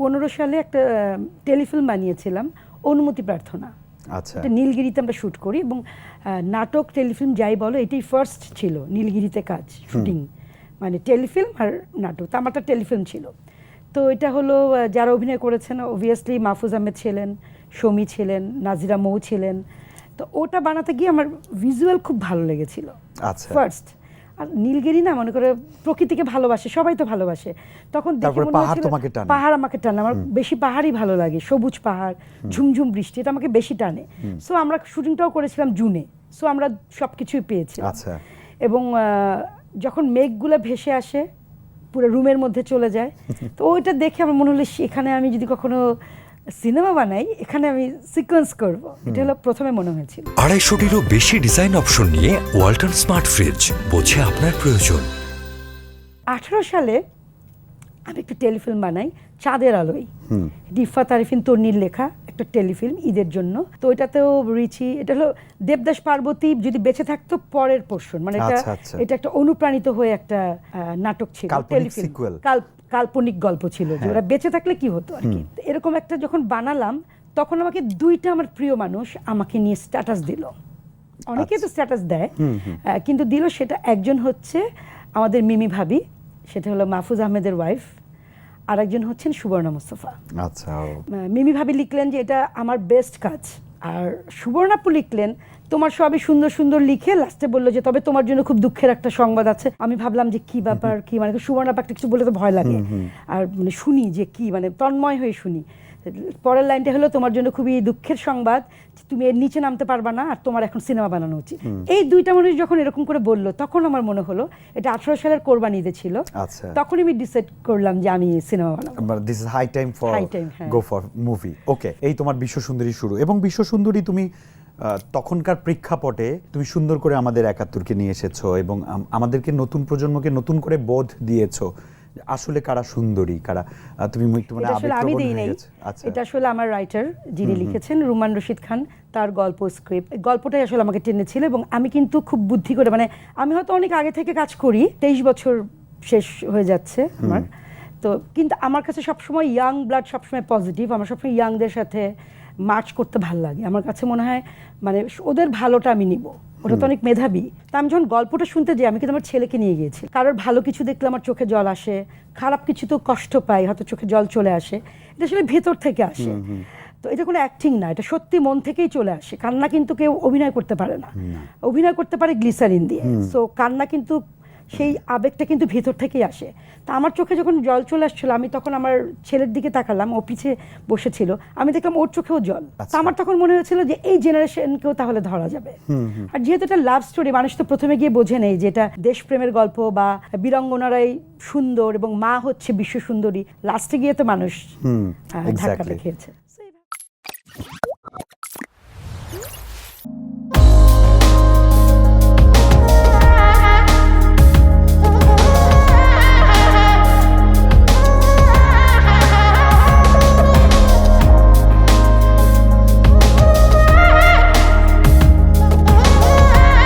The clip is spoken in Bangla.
পনেরো সালে একটা টেলিফিল্ম বানিয়েছিলাম অনুমতি প্রার্থনা। আচ্ছা। এটা নীলগিরিতে আমরা শ্যুট করি এবং নাটক টেলিফিল্ম যাই বলো এটাই ফার্স্ট ছিল নীলগিরিতে কাজ শুটিং। মানে টেলিফিল্ম আর নাটক তো আমারটা টেলিফিল্ম ছিল। তো এটা হলো যারা অভিনয় করেছেন অবভিয়াসলি মাহফুজ আহমেদ ছিলেন সমি ছিলেন নাজিরা মৌ ছিলেন। তো ওটা বানাতে গিয়ে আমার ভিজুয়াল খুব ভালো লেগেছিল। আচ্ছা। ফার্স্ট আর নীলগিরি না মনে করে প্রকৃতিকে ভালোবাসে সবাই তো ভালোবাসে। তখন দেখে মনে পাহাড় তোমাকে টানে। পাহাড় আমাকে টানে আমার বেশি পাহাড়ই ভালো লাগে সবুজ পাহাড় ঝুমঝুম বৃষ্টি এটা আমাকে বেশি টানে। সো আমরা শুটিংটাও করেছিলাম জুনে সো আমরা সব কিছুই পেয়েছি আচ্ছা। এবং যখন মেঘগুলো ভেসে আসে পুরো রুমের মধ্যে চলে যায় তো ওইটা দেখে আমার মনে হলো "সে, এখানে আমি যদি কখনো সিনেমা বানাই এখানে আমি সিকোয়েন্স করব। এটা হলো প্রথমে মনে হয়েছিল। আড়াইশোটিরও বেশি ডিজাইন অপশন নিয়ে ওয়ালটন স্মার্ট ফ্রিজ বোঝে আপনার প্রয়োজন। আঠারো সালে আমি একটা টেলিফিল্ম বানাই চাঁদের আলোয়। ডিফা তারিফিন তন্নির লেখা একটা টেলিফিল্ম ঈদের জন্য। তো এটাতেও রিচি এটা হলো দেবদাস পার্বতী যদি বেঁচে থাকতো পরের পোর্শন মানে এটা আচ্ছা, আচ্ছা। এটা একটা অনুপ্রাণিত হয়ে একটা নাটক ছিল টেলিফিল্ম। কাল্পনিক গল্প ছিল যে হ্যাঁ। ওরা বেঁচে থাকলে কি হতো আর কি। এরকম একটা যখন বানালাম তখন আমাকে দুইটা আমার প্রিয় মানুষ আমাকে নিয়ে স্ট্যাটাস দিল। অনেকে তো স্ট্যাটাস দেয় আহ, কিন্তু দিল সেটা একজন হচ্ছে আমাদের মিমি ভাবি সেটা হলো মাহফুজ আহমেদের ওয়াইফ আর একজন হচ্ছেন সুবর্ণা মোস্তফা। আচ্ছা মিমি ভাবি লিখলেন যে এটা আমার বেস্ট কাজ। আর সুবর্ণাপু লিখলেন তোমার সবই সুন্দর সুন্দর লিখে লাস্টে বলল যে তবে তোমার জন্য খুব দুঃখের একটা সংবাদ আছে। আমি ভাবলাম যে কি ব্যাপার কি মানে সুবর্ণা একটা কিছু বলে তো ভয় লাগে। আর মানে শুনি যে কি মানে তন্ময় হয়ে শুনি। পরের লাইনটা হলো তোমার জন্য খুবই দুঃখের সংবাদ তুমি এর নিচে নামতে পারবা না আর তোমার এখন সিনেমা বানানো উচিত। এই দুইটা মানুষ যখন এরকম করে বলল তখন আমার মনে হলো এটা আঠারো সালের কোরবানি ঈদে ছিল। আচ্ছা। তখনই আমি ডিসাইড করলাম যে আমি সিনেমা বানাবো। This is high time for. Go for movie okay এই তোমার বিশ্ব সুন্দরী শুরু। এবং বিশ্ব সুন্দরী তুমি তখনকার প্রেক্ষাপটে তুমি সুন্দর করে আমাদের একাত্তরকে নিয়ে এসেছ এবং আমাদেরকে নতুন প্রজন্মকে নতুন করে বোধ দিয়েছ। আসলে কারা সুন্দরী কারা তুমি একটু মানে আমি হয়ে নাই। আচ্ছা। এটা আসলে আমার রাইটার যিনি লিখেছেন রুমান রশিদ খান তার গল্প স্ক্রিপ্ট গল্পটাই আসলে আমাকে টেনেছিল এবং আমি কিন্তু খুব বুদ্ধি করে মানে আমি হয়তো অনেক আগে থেকে কাজ করি তেইশ বছর শেষ হয়ে যাচ্ছে আমার। তো কিন্তু আমার কাছে সবসময় ইয়াং ব্লাড সবসময় পজিটিভ আমার সবসময় ইয়াংদের সাথে মার্চ করতে ভালো লাগে। আমার কাছে মনে হয় মানে ওদের ভালোটা আমি নিব। ওটা তো অনেক মেধাবী। তা আমি যখন গল্পটা শুনতে যাই আমি কিন্তু আমার ছেলেকে নিয়ে গিয়েছি। কারোর ভালো কিছু দেখলে আমার চোখে জল আসে খারাপ কিছু তো কষ্ট পাই হয়তো চোখে জল চলে আসে। এটা আসলে ভেতর থেকে আসে। তো এটা কোনো অ্যাক্টিং না এটা সত্যি মন থেকেই চলে আসে। কান্না কিন্তু কেউ অভিনয় করতে পারে না। অভিনয় করতে পারে গ্লিসারিন দিয়ে। সো কান্না কিন্তু সেই আবেগটা কিন্তু ভেতর থেকেই আসে। তা আমার চোখে যখন জল চলে আসছিল আমি তখন আমার ছেলের দিকে তাকালাম ও পিছে বসেছিল আমি দেখলাম ওর চোখেও জল। তা আচ্ছা। আমার তখন মনে হয়েছিল যে এই জেনারেশনকেও তাহলে ধরা যাবে। আর যেহেতু এটা লাভ স্টোরি মানুষ তো প্রথমে গিয়ে বোঝে নেই যে এটা দেশপ্রেমের গল্প বা বীরঙ্গনারাই সুন্দর এবং মা হচ্ছে বিশ্ব সুন্দরী। লাস্টে গিয়ে তো মানুষ ধাক্কাটা খেয়েছে।